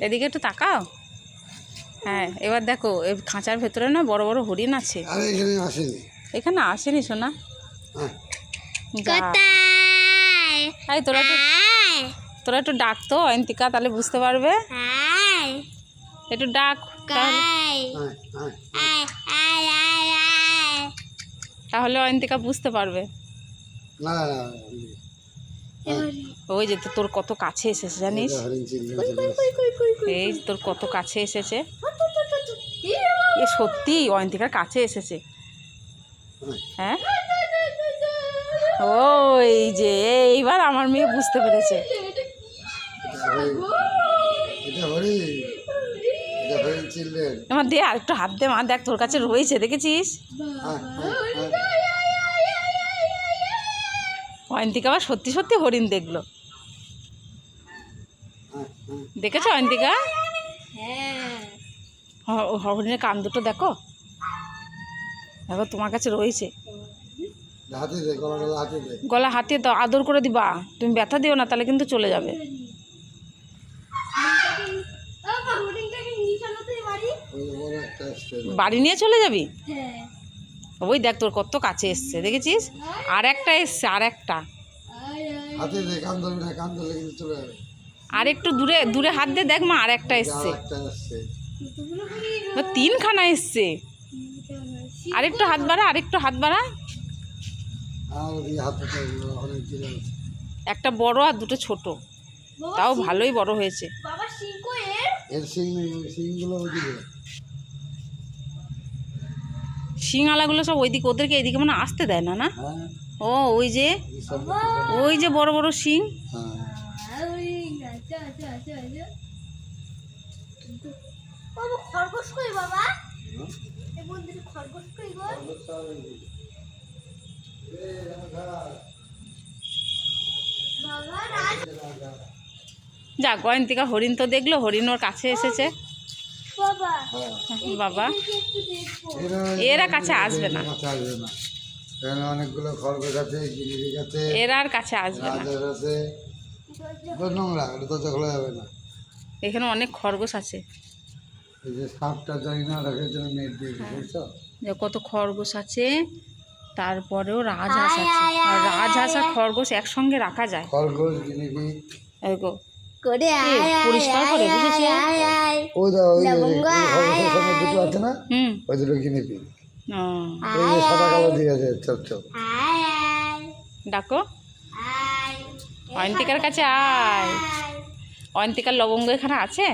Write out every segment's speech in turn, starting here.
এদিকে একটু তাকাও হ্যাঁ এবার দেখো এই খাঁচার ভেতরে না বড় বড় হরিণ আছে এখানে আসেনি এখানে আসেনি শোনা হ্যাঁ তোরা একটু তোরা একটু ডাক তো অয়ন্তিকা তাহলে বুঝতে পারবে একটু ডাক তাহলে হ্যাঁ হ্যাঁ তাহলে অয়ন্তিকা বুঝতে পারবে না ওই যে তো তোর কত কাছে এসেছে জানিস এই তোর কত কাছে এসেছে এ সত্যি অয়ন্তিকার কাছে এসেছে হ্যাঁ ওই যে এইবার আমার মেয়ে বুঝতে পেরেছে আমার দে আর একটু হাত দে মা দেখ তোর কাছে রয়েছে দেখেছিস হ্যাঁ হ্যাঁ হ্যাঁ অয়ন্তিকা আবার সত্যি সত্যি হরিণ দেখল। হ্যাঁ হ্যাঁ দেখেছ অয়ন্তিকা হরিণের কান দুটো দেখো। দেখো তোমার কাছে রয়েছে। গলা গলা হাতে দে। গলা হাতে দাও আদর করে দিবা। তুমি ব্যথা দিও না তাহলে কিন্তু চলে যাবে। বড় নিয়ে চলে যাবি? ওই দেখ তোর কত কাছে এসছে দেখেছিস? আর একটা এসছে আর একটা। আর একটু দূরে দূরে হাত দিয়ে দেখ মা আর একটা এসছে। একটা তিনখানা এসছে। বাড়া আরেকটু হাত বাড়া। আর ওই হাতে আছে একটা বড় আর দুটো ছোট। তাও ভালোই বড় হয়েছে। এর? সিং সিংগুলো শিঙালাগুলো সব ওইদিকে ওদেরকে এইদিকে মানে আসতে দেয় না না? হ্যাঁ। ও ওই যে ওই যে বড় বড় শিং? খরগোশ কই বাবা হুম? এই মন্দিরে খরগোশ কই গো যা গয়ন্তিকা হরিণ তো দেখল হরিণ ওর কাছে এসেছে। বাবা। এরা- কাছে আসবে না। কাছে আসবে না। এখানে অনেকগুলো খরগোশ আছে গিরিবিক আছে এরা আর কাছে আসবে না। আছে। নোংরা এটা তো খোলা যাবে না। এখানে অনেক খরগোশ আছে। এই যে সাপটা জানি না রাখার জন্য নেট দিয়ে হ্যাঁ। বুঝছ? যে কত খরগোশ আছে তারপরেও রাজহাঁস আছে। আর রাজহাঁস আর খরগোশ একসঙ্গে রাখা যায়। খরগোশ এগো করে পরিষ্কার করে বুঝেছি ওই দা ওই যে ওই খরগোশের সঙ্গে দুটো আছে না ওই দুটো গিনিপিক ও, সাদা কালো দিয়ে আছে চপ চপ ডাকো অয়ন্তিকার কাছে আয় অয়ন্তিকার লবঙ্গ এখানে আছে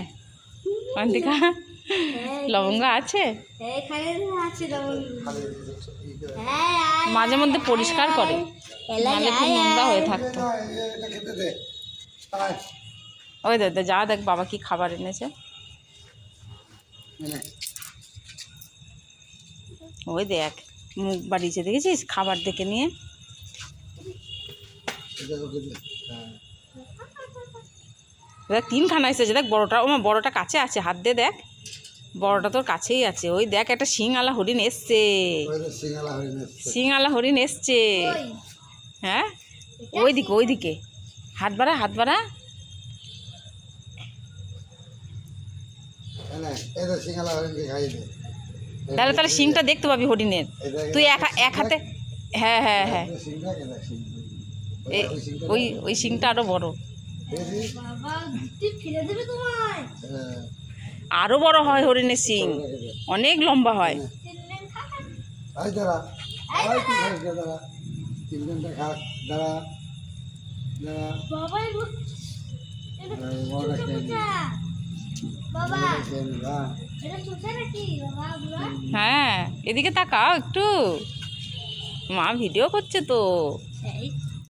অয়ন্তিকা লবঙ্গ আছে হ্যাঁ মাঝে মধ্যে পরিষ্কার করে নাহলে খুব নোংরা হয়ে থাকতো ওই দেখ, যা দেখ বাবা কি খাবার এনেছে এনে। ওই দেখ মুখ বাড়িয়েছে দেখেছিস? খাবার দেখে নিয়ে। দেখ তিনখানা এসেছে দেখ বড়টা ও বড়টা কাছে আছে হাত দিয়ে দেখ। বড়টা তোর কাছেই আছে। ওই দেখ একটা শিংআলা হরিণ এসছে। শিংআলা হরিণ এসছে। হ্যাঁ? ওইদিকে ওইদিকে। হাত বাড়া হাত বাড়া। এনে সিঙ্গালা হরিণকে খাইয়ে দে। তাহলে তাহলে শিংটা দেখতে পাবি হরিণের। তুই এক হা- এক হাতে হ্যাঁ হ্যাঁ হ্যাঁ। ওই ওই শিংটা আরও বড়। হ্যাঁ। আরও বড় হয় হরিণের শিং অনেক লম্বা হয়। দাঁড়া। হ্যাঁ এদিকে তাকাও একটু। মা ভিডিও করছে তো।